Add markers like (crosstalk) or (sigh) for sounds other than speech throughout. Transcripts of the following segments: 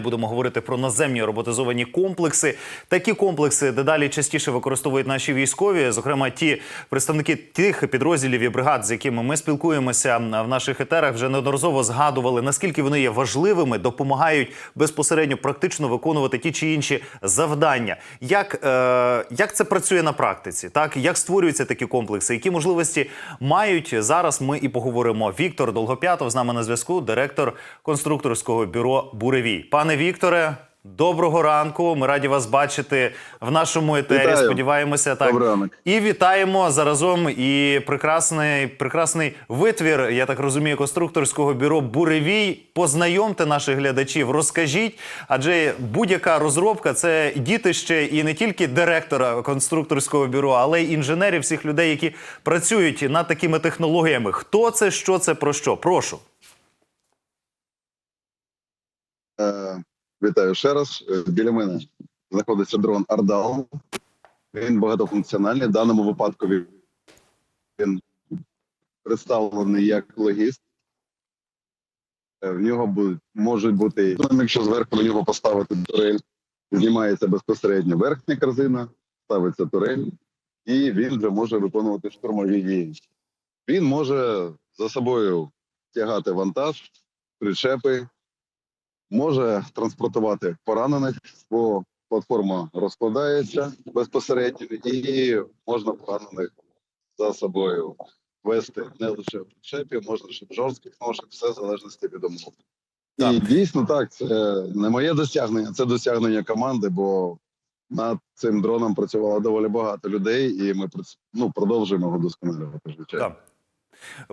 Будемо говорити про наземні роботизовані комплекси. Такі комплекси дедалі частіше використовують наші військові, зокрема ті представники тих підрозділів і бригад, з якими ми спілкуємося в наших етерах, вже неодноразово згадували, наскільки вони є важливими, допомагають безпосередньо практично виконувати ті чи інші завдання. Як, е, як це працює на практиці? Так як створюються такі комплекси? Які можливості мають зараз? Ми і поговоримо. Віктор Долгоп'ятов з нами на зв'язку, директор конструкторського бюро Буревій. Пане Вікторе, доброго ранку. Ми раді вас бачити в нашому етері. Вітаю. Сподіваємося, так і вітаємо заразом і прекрасний, прекрасний витвір, я так розумію, конструкторського бюро Буревій. Познайомте наших глядачів, розкажіть, адже будь-яка розробка це дітище і не тільки директора конструкторського бюро, але й інженерів, всіх людей, які працюють над такими технологіями. Хто це, що це, про що? Прошу. Е, Вітаю ще раз. Е, Біля мене знаходиться дрон Ардал. Він багатофункціональний. В даному випадку він- представлений як логіст. Е, В нього можуть бути, ну, якщо зверху на нього поставити турель, знімається безпосередньо верхня корзина, ставиться турель, і він вже може виконувати штурмові дії. Він може за собою тягати вантаж, причепи, може транспортувати поранених, бо платформа розкладається безпосередньо, і можна поранених за собою вести не лише в причепі, можна ще в жорстких ношах, все в залежності від умов. І дійсно так, це не моє досягнення, це досягнення команди, бо над цим дроном працювало доволі багато людей, і ми ну, продовжуємо його досконалювати, звичайно. Так.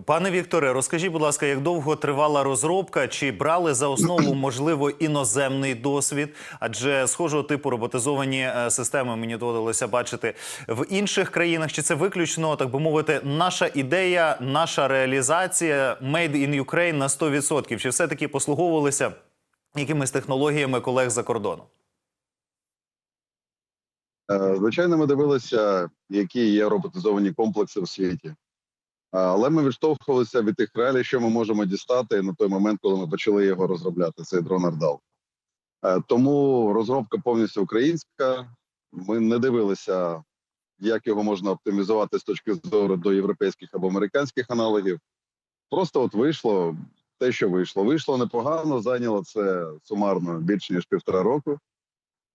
Пане Вікторе, розкажіть, будь ласка, як довго тривала розробка? Чи брали за основу (clears throat) можливо іноземний досвід? Адже схожого типу роботизовані е, системи мені доводилося бачити в інших країнах. Чи це виключно так би мовити, наша ідея, наша реалізація made in Ukraine на 100%? Чи все таки послуговувалися якимись технологіями колег за кордону? Е, Звичайно, ми дивилися, які є роботизовані комплекси в світі. Але ми відштовхувалися від тих реалій, що ми можемо дістати на той момент, коли ми почали його розробляти. Цей дрон Ардал. Е, Тому розробка повністю українська. Ми не дивилися, як його можна оптимізувати з точки зору до європейських або американських аналогів. Просто от вийшло те, що вийшло. Вийшло непогано, зайняло це сумарно більше ніж півтора року.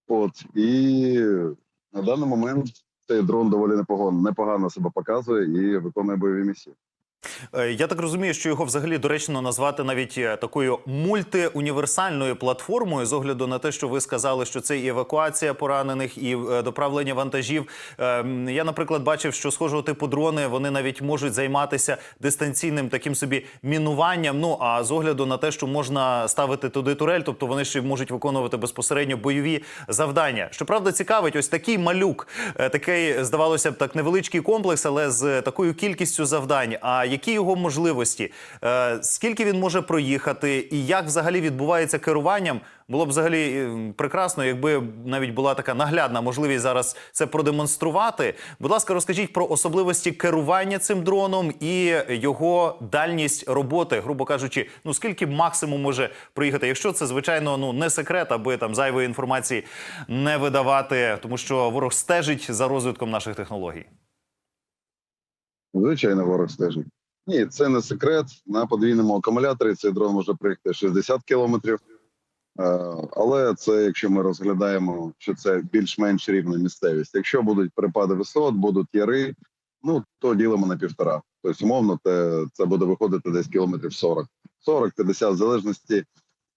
От і на даний момент цей дрон доволі непогано, непогано себе показує і виконує бойові місії. Е, Я так розумію, що його взагалі доречно назвати навіть е, такою мультиуніверсальною платформою з огляду на те, що ви сказали, що це і евакуація поранених, і е, доправлення вантажів. Е, Я, наприклад, бачив, що схожого типу дрони вони навіть можуть займатися дистанційним таким собі мінуванням. Ну а з огляду на те, що можна ставити туди турель, тобто вони ще можуть виконувати безпосередньо бойові завдання. Щоправда, цікавить, ось такий малюк, такий здавалося б так невеличкий комплекс, але з такою кількістю завдань. А які його можливості? Е, Скільки він може проїхати, і як взагалі відбувається керуванням? Було б взагалі е, прекрасно, якби навіть була така наглядна можливість зараз це продемонструвати. Будь ласка, розкажіть про особливості керування цим дроном і його дальність роботи, грубо кажучи, ну скільки максимум може проїхати, якщо це звичайно ну не секрет, аби там зайвої інформації не видавати, тому що ворог стежить за розвитком наших технологій. Звичайно, ворог стежить. Ні, це не секрет. На подвійному акумуляторі цей дрон може проїхати 60 кілометрів. Е, Але це якщо ми розглядаємо, що це більш-менш рівна місцевість. Якщо будуть перепади висот, будуть яри, ну то ділимо на півтора. Тобто, умовно, це буде виходити десь кілометрів 40. 40-50, в залежності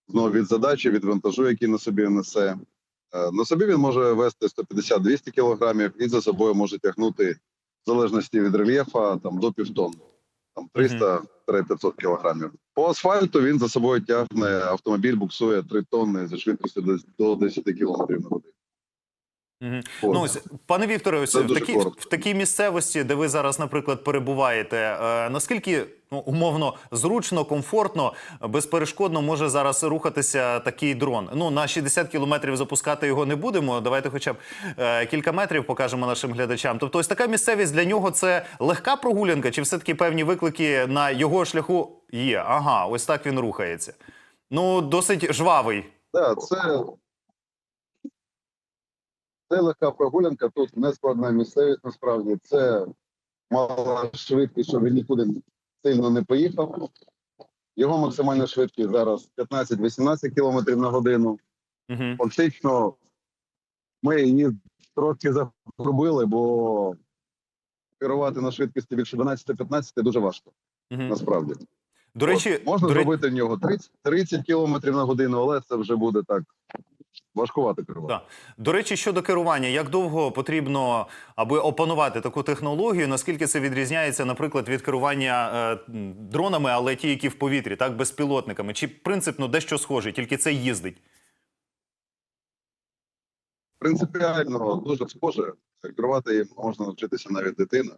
знову від задачі, від вантажу, який на собі несе. Е, На собі він може вести 150-200 кілограмів і за собою може тягнути в залежності від рельєфа там до півтонни, там 300-500 кілограмів. По асфальту він за собою тягне автомобіль, буксує 3 тонни за швидкістю до 10 кілометрів на годину. От. Ну, ось, пане Вікторе, ось Це в такій, в такій місцевості, де ви зараз, наприклад, перебуваєте, е, наскільки ну, умовно зручно, комфортно, безперешкодно може зараз рухатися такий дрон? Ну на 60 кілометрів запускати його не будемо. Давайте, хоча б е, кілька метрів покажемо нашим глядачам. Тобто, ось така місцевість для нього це легка прогулянка, чи все таки певні виклики на його шляху є? Ага, ось так він рухається. Ну, досить жвавий Да, це, це легка прогулянка. Тут не складна місцевість насправді. Це мала швидкість, щоб він нікуди сильно не поїхав. Його максимальна швидкість зараз 15-18 км на годину. Угу. Фактично, ми її трохи загрубили, бо керувати на швидкості більше 12-15 дуже важко, Угу. насправді. До речі, От, можна до зробити в нього 30, 30 км на годину, але це вже буде так важкувато керувати. Так. До речі, щодо керування, як довго потрібно, аби опанувати таку технологію? Наскільки це відрізняється, наприклад, від керування е, дронами, але ті, які в повітрі, так безпілотниками? Чи принципно дещо схожий, тільки це їздить? Принципіально дуже схоже. Керувати їм можна навчитися навіть дитина.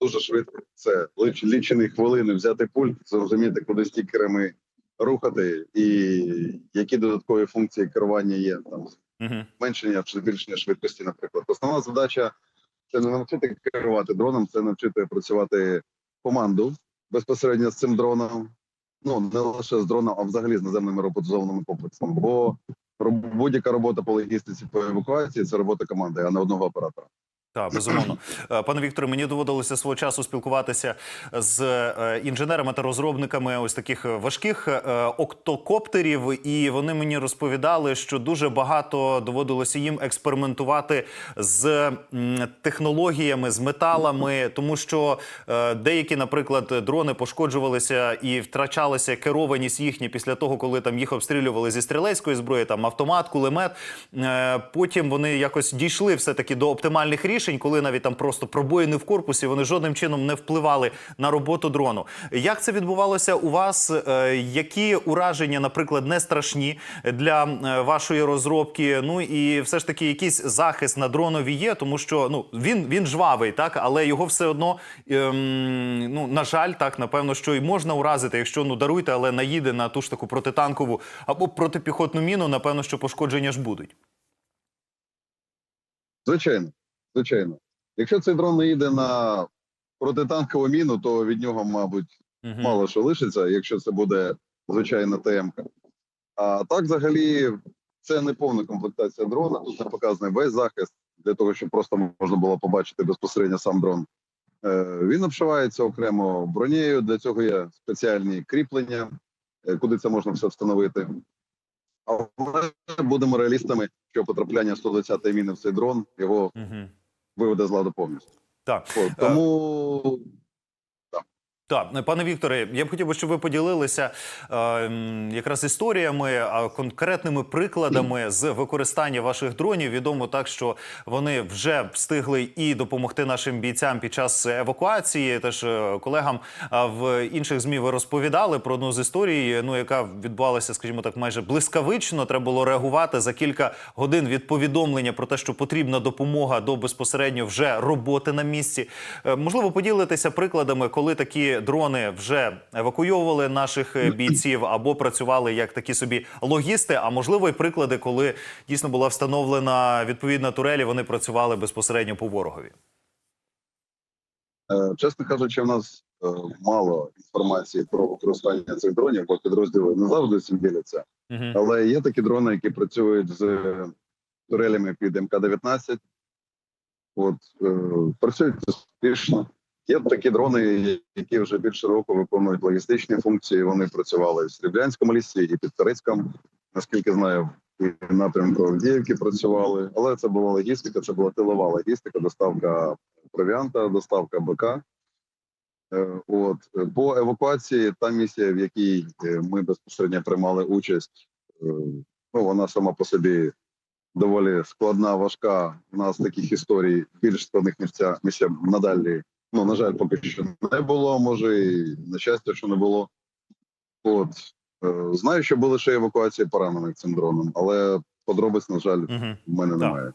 Дуже швидко. Це лічені хвилини взяти пульт, зрозуміти, куди стікерами рухати, і які додаткові функції керування є. Там зменшення чи збільшення швидкості, наприклад. Основна задача це не навчити керувати дроном, це навчити працювати команду безпосередньо з цим дроном. Ну не лише з дроном, а взагалі з наземними роботизованими комплексами. Бо будь-яка робота по логістиці по евакуації це робота команди, а не одного оператора. Так, безумовно. (clears throat) Е, Пане Вікторе, мені доводилося свого часу спілкуватися з е, інженерами та розробниками ось таких е, важких октокоптерів, і вони мені розповідали, що дуже багато доводилося їм експериментувати з технологіями, з металами, тому що деякі, наприклад, дрони пошкоджувалися і втрачалася керованість їхня після того, коли там їх обстрілювали зі стрілецької зброї, там автомат, кулемет. Потім вони якось дійшли все таки до оптимальних рішень, коли навіть там просто пробоїни в корпусі вони жодним чином не впливали на роботу дрону. Як це відбувалося у вас? Е, Які ураження, наприклад, не страшні для е, вашої розробки? Ну і все ж таки якийсь захист на дронові є, тому що ну він, він жвавий, так але його все одно ем, ну на жаль, так напевно, що і можна уразити, якщо ну даруйте, але наїде на ту ж таку протитанкову або протипіхотну міну, напевно, що пошкодження ж будуть. Звичайно, звичайно. Якщо цей дрон не їде на протитанкову міну, то від нього, мабуть, Мгм. мало що лишиться, якщо це буде звичайна ТМ. А так, взагалі, це не повна комплектація дрона. Тут не показаний весь захист для того, щоб просто можна було побачити безпосередньо сам дрон. Е, Він обшивається окремо бронею. Для цього є спеціальні кріплення, е, куди це можна все встановити. Але будемо реалістами, що потрапляння 120-ї міни в цей дрон його угу. виведе з ладу повністю. Так. О, тому Так, пане Вікторе, я б хотів би, щоб ви поділилися е, якраз історіями, а конкретними прикладами з використання ваших дронів. Відомо так, що вони вже встигли і допомогти нашим бійцям під час евакуації. Теж е, колегам в інших змі ви розповідали про одну з історій, ну яка відбувалася, скажімо так, майже блискавично. Треба було реагувати за кілька годин від повідомлення про те, що потрібна допомога до безпосередньо вже роботи на місці. Е, Можливо, поділитися прикладами, коли такі дрони вже евакуйовували наших е, бійців або працювали як такі собі логісти. А можливо, і приклади, коли дійсно була встановлена відповідна турель, і вони працювали безпосередньо по ворогові. Е, Чесно кажучи, в нас е, мало інформації про використання цих дронів, бо підрозділи не завжди цим діляться. Угу. Але є такі дрони, які працюють з турелями під МК-19. От працюють успішно. Є такі дрони, які вже більше року виконують логістичні функції. Вони працювали в Сріблянському лісі і під Тарицьком, наскільки знаю, і напрямку Авдіївки працювали. Але це була логістика, це була тилова логістика, доставка провіанта, доставка БК. Е, От по евакуації, та місія, в якій е, ми безпосередньо приймали участь, е, ну вона сама по собі доволі складна, важка. У нас таких історій більш складних місця місця надалі. Ну на жаль, поки що не було. Може, і на щастя, що не було. От е, знаю, що були ще евакуації поранених цим дроном, але подробиць, на жаль, Угу. в мене Так. немає.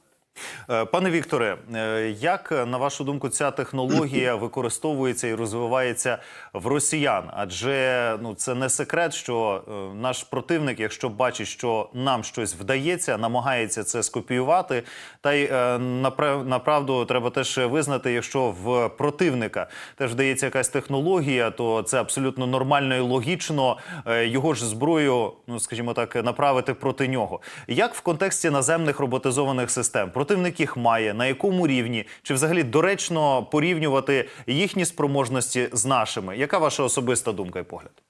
Е, Пане Вікторе, е, як на вашу думку ця технологія (clears throat) використовується і розвивається в росіян? Адже ну це не секрет, що е, наш противник, якщо бачить, що нам щось вдається, намагається це скопіювати. Та й направду треба теж визнати, якщо в противника теж вдається якась технологія, то це абсолютно нормально і логічно його ж зброю, ну скажімо так, направити проти нього. Як в контексті наземних роботизованих систем противник їх має, на якому рівні, чи взагалі доречно порівнювати їхні спроможності з нашими? Яка ваша особиста думка і погляд?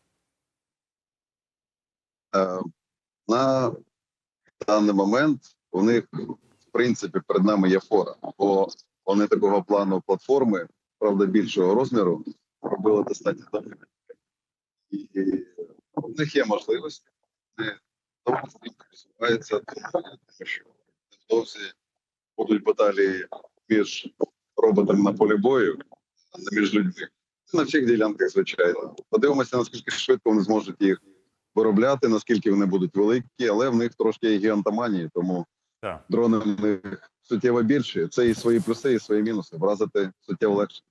Е, На даний момент у них, в принципі, перед нами є фора, бо вони такого плану платформи, правда, більшого розміру, робили достатньо давно. І у них є можливості, вони довго стрімко тому що невдовзі будуть баталії між роботами на полі бою, а не між людьми. На всіх ділянках, звичайно. Подивимося, наскільки швидко вони зможуть їх виробляти, наскільки вони будуть великі, але в них трошки є гігантоманії, тому Так. дрони в них суттєво більші. Це і свої плюси, і свої мінуси. Вразити суттєво легше.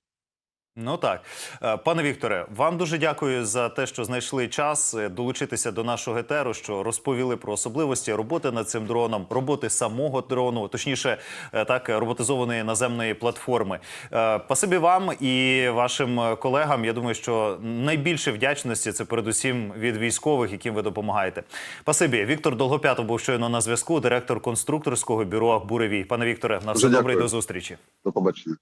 Ну так, Е, пане Вікторе, вам дуже дякую за те, що знайшли час е, долучитися до нашого етеру, що розповіли про особливості роботи над цим дроном, роботи самого дрону, точніше, е, так роботизованої наземної платформи. Пасибі вам і вашим колегам. Я думаю, що найбільше вдячності це передусім від військових, яким ви допомагаєте. Пасибі, Віктор Долгопятов був щойно на зв'язку, директор конструкторського бюро Буревій. Пане Вікторе, на все добре і до зустрічі. До побачення.